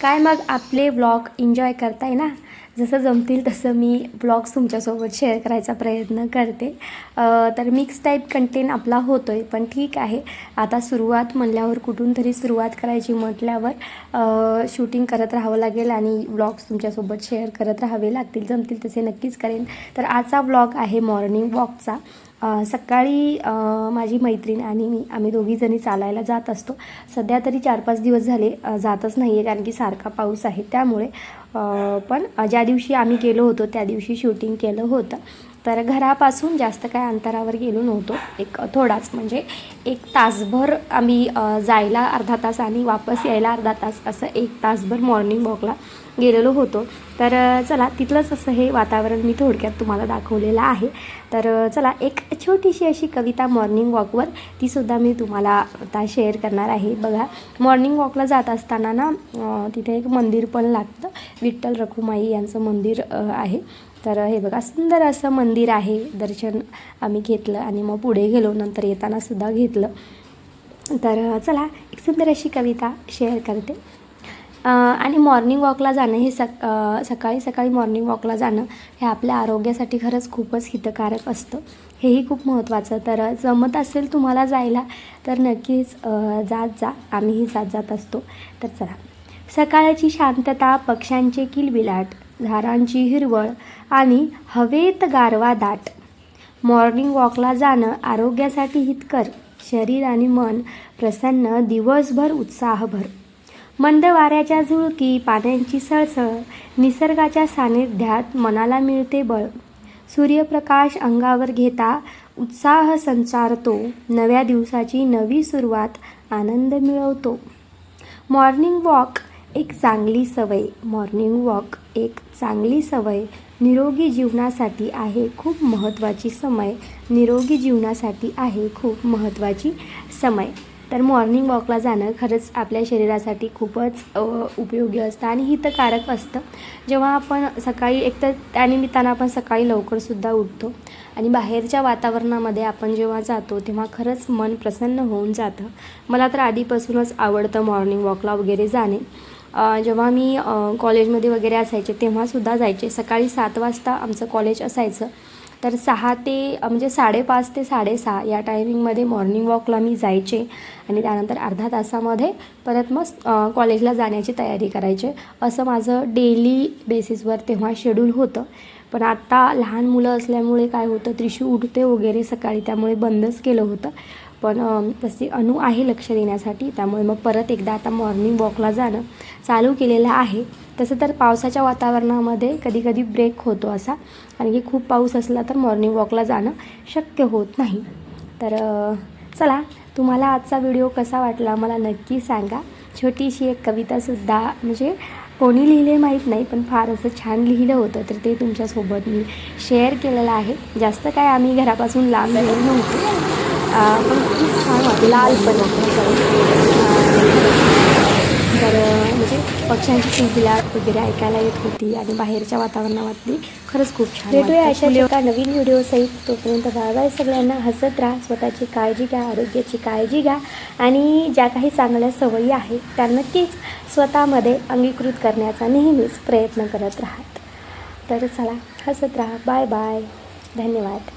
काय मग आपले व्लॉग एन्जॉय करताय ना? जसं जमतील तसं मी ब्लॉग्स तुमच्यासोबत शेअर करायचा प्रयत्न करते. तर मिक्स टाईप कंटेंट आपला होतो आहे पण ठीक आहे. आता सुरुवात म्हणल्यावर कुठून तरी सुरुवात करायची म्हटल्यावर शूटिंग करत राहावं लागेल आणि ब्लॉग्स तुमच्यासोबत शेअर करत राहावे लागतील जमतील तसे नक्कीच करेन. तर आजचा ब्लॉग आहे मॉर्निंग वॉकचा सकाळी माझी मैत्रीण आणि मी आम्ही दोघीजणी चालायला जात असतो. सध्या तरी चार पाच दिवस झाले जातच नाही आहे कारण की सारखा पाऊस आहे. त्यामुळे पण ज्या दिवशी आम्ही गेलो होतो त्या दिवशी शूटिंग केलं होतं. तर घरापासून जास्त काय अंतरावर गेलो नव्हतो. एक थोडाच म्हणजे एक तासभर आम्ही जायला अर्धा तास आणि वापस यायला अर्धा तास असं एक तासभर मॉर्निंग वॉकला गेलेलो होतो. तर चला तिथलंच असं हे वातावरण मी थोडक्यात तुम्हाला दाखवलेलं आहे. तर चला एक छोटीशी अशी कविता मॉर्निंग वॉकवर तीसुद्धा मी तुम्हाला आता शेअर करणार आहे. बघा मॉर्निंग वॉकला जात असताना ना तिथे एक मंदिर पण लागतं. विठ्ठल रखुमाई यांचं मंदिर आहे. तर हे बघा सुंदर असं मंदिर आहे. दर्शन आम्ही घेतलं आणि मग पुढे गेलो नंतर येतानासुद्धा घेतलं. तर चला एक सुंदर अशी कविता शेअर करते. आणि मॉर्निंग वॉकला जाणं हे सक सकाळी सकाळी मॉर्निंग वॉकला जाणं हे आपल्या आरोग्यासाठी खरंच खूपच हितकारक असतं. हेही खूप महत्त्वाचं. तर जमत असेल तुम्हाला जायला तर नक्कीच जात जा. आम्हीही जात जात असतो. तर चला. सकाळची शांतता पक्ष्यांचे किलबिलाट. झाडांची हिरवळ आणि हवेत गारवा दाट. मॉर्निंग वॉकला जाणं आरोग्यासाठी हितकर. शरीर आणि मन प्रसन्न दिवसभर उत्साहभर. मंद वाऱ्याच्या झुळकी पाण्याची सळसळ निसर्गाच्या सानिध्यात मनाला मिळते बळ. सूर्यप्रकाश अंगावर घेता उत्साह संचारतो नव्या दिवसाची नवी सुरुवात आनंद मिळवतो. मॉर्निंग वॉक एक चांगली सवय मॉर्निंग वॉक एक चांगली सवय निरोगी जीवनासाठी आहे खूप महत्त्वाची समय निरोगी जीवनासाठी आहे खूप महत्त्वाची समय तर मॉर्निंग वॉकला जाणं खरंच आपल्या शरीरासाठी खूपच उपयोगी असतं आणि हितकारक असतं. जेव्हा आपण सकाळी एकतर त्यानिमित्तानं आपण सकाळी लवकरसुद्धा उठतो आणि बाहेरच्या वातावरणामध्ये आपण जेव्हा जातो तेव्हा खरंच मन प्रसन्न होऊन जातं. मला तर आधीपासूनच आवडतं मॉर्निंग वॉकला वगैरे जाणे. जेव्हा मी कॉलेजमध्ये वगैरे असायचे तेव्हासुद्धा जायचे. सकाळी सात वाजता आमचं कॉलेज असायचं. तर सहा ते म्हणजे साडेपाच ते साडेसहा या टायमिंगमध्ये मॉर्निंग वॉकला मी जायचे आणि त्यानंतर अर्धा तासामध्ये परत मग कॉलेजला जाण्याची तयारी करायचे. असं माझं डेली बेसिसवर तेव्हा शेड्यूल होतं. पण आत्ता लहान मुलं असल्यामुळे काय होतं त्रिशू उठते वगैरे सकाळी त्यामुळे बंदच केलं होतं. पण अ, तसे अनु आहे लक्ष देण्यासाठी त्यामुळे मग परत एकदा आता मॉर्निंग वॉकला जाणं. चालू केलेलं आहे. तसं तर पावसाच्या वातावरणामध्ये कधीकधी ब्रेक होतो असा. कारण की खूप पाऊस असला तर मॉर्निंग वॉकला जाणं शक्य होत नाही. तर चला तुम्हाला आजचा व्हिडिओ कसा वाटला मला नक्की सांगा. छोटीशी एक कवितासुद्धा म्हणजे कोणी लिहिले माहीत नाही पण फार असं छान लिहिलं होतं. तर ते तुमच्यासोबत मी शेअर केलेलं आहे. जास्त काय आम्ही घरापासून लांब गेलो नव्हतो पण खूप छान वाटलं. लाल पण तर अ, म्हणजे पक्ष्यांची किलबिलाट वगैरे ऐकायला येत होती आणि बाहेरच्या वातावरणामधली खरंच खूप छान भेटूया अशा एका नवीन व्हिडिओ सहित. तोपर्यंत बाय बाय सगळ्यांना. हसत राहा. स्वतःची काळजी घ्या. आरोग्याची काळजी घ्या. आणि ज्या काही चांगल्या सवयी आहेत त्या नक्कीच स्वतःमध्ये अंगीकृत करण्याचा नेहमीच प्रयत्न करत राहात. तर चला हसत राहा. बाय बाय धन्यवाद.